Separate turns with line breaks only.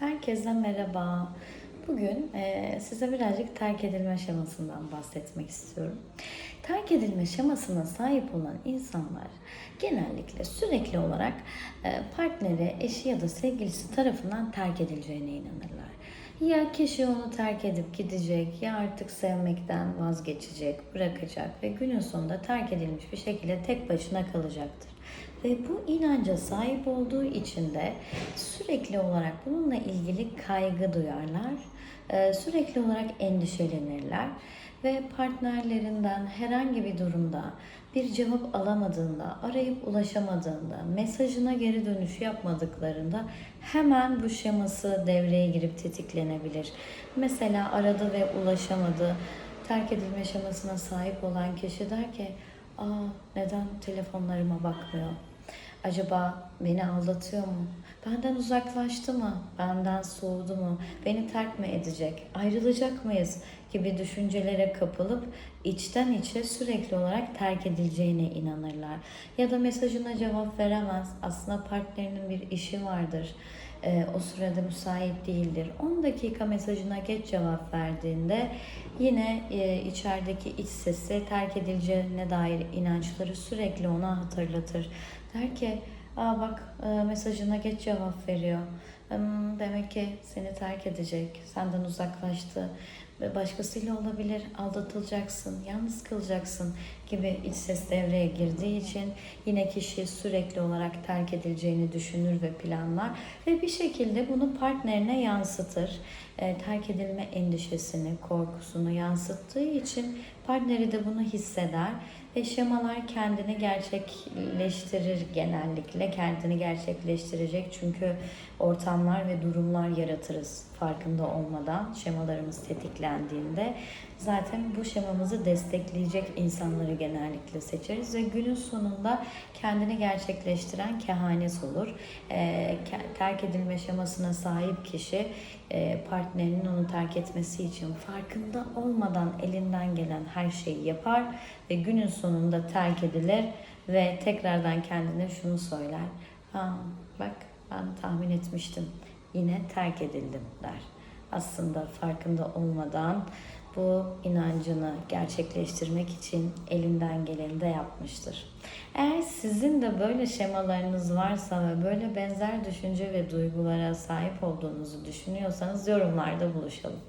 Herkese merhaba. Bugün e, size birazcık terk edilme şemasından bahsetmek istiyorum. Terk edilme şemasına sahip olan insanlar genellikle sürekli olarak e, partneri, eşi ya da sevgilisi tarafından terk edileceğine inanırlar. Ya kişi onu terk edip gidecek ya artık sevmekten vazgeçecek, bırakacak ve günün sonunda terk edilmiş bir şekilde tek başına kalacaktır. Ve bu inanca sahip olduğu için de sürekli olarak bununla ilgili kaygı duyarlar, e, sürekli olarak endişelenirler ve partnerlerinden herhangi bir durumda bir cevap alamadığında, arayıp ulaşamadığında, mesajına geri dönüş yapmadıklarında hemen bu şeması devreye girip tetiklenebilir. Mesela aradı ve ulaşamadı. Terk edilme şemasına sahip olan kişi der ki, Aa, neden telefonlarıma bakmıyor? Acaba beni aldatıyor mu? Benden uzaklaştı mı? Benden soğudu mu? Beni terk mi edecek? Ayrılacak mıyız? gibi düşüncelere kapılıp içten içe sürekli olarak terk edileceğine inanırlar. Ya da mesajına cevap veremez. Aslında partnerinin bir işi vardır. Ee, o sırada müsait değildir. 10 dakika mesajına geç cevap verdiğinde yine e, içerideki iç sesi terk edileceğine dair inançları sürekli ona hatırlatır. Der ki Aa bak e, mesajına geç cevap veriyor. Hmm, Demek ki seni terk edecek, senden uzaklaştı ve başkasıyla olabilir, aldatılacaksın, yalnız kalacaksın gibi iç ses devreye girdiği için yine kişi sürekli olarak terk edileceğini düşünür ve planlar ve bir şekilde bunu partnerine yansıtır. E, terk edilme endişesini, korkusunu yansıttığı için partneri de bunu hisseder ve şemalar kendini gerçekleştirir genellikle. Kendini gerçekleştirecek çünkü ortamlar ve durumlar yaratırız farkında olmadan şemalarımız tetiklendiğinde. Zaten bu şemamızı destekleyecek insanları genellikle seçeriz ve günün sonunda kendini gerçekleştiren kehanet olur. E, terk edilme şemasına sahip kişi e, partnerinin onu terk etmesi için farkında olmadan elinden gelen her şeyi yapar ve günün sonunda terk edilir ve tekrardan kendine şunu söyler. Ha, bak ben tahmin etmiştim. Yine terk edildim der. Aslında farkında olmadan bu inancını gerçekleştirmek için elinden geleni de yapmıştır. Eğer sizin de böyle şemalarınız varsa ve böyle benzer düşünce ve duygulara sahip olduğunuzu düşünüyorsanız yorumlarda buluşalım.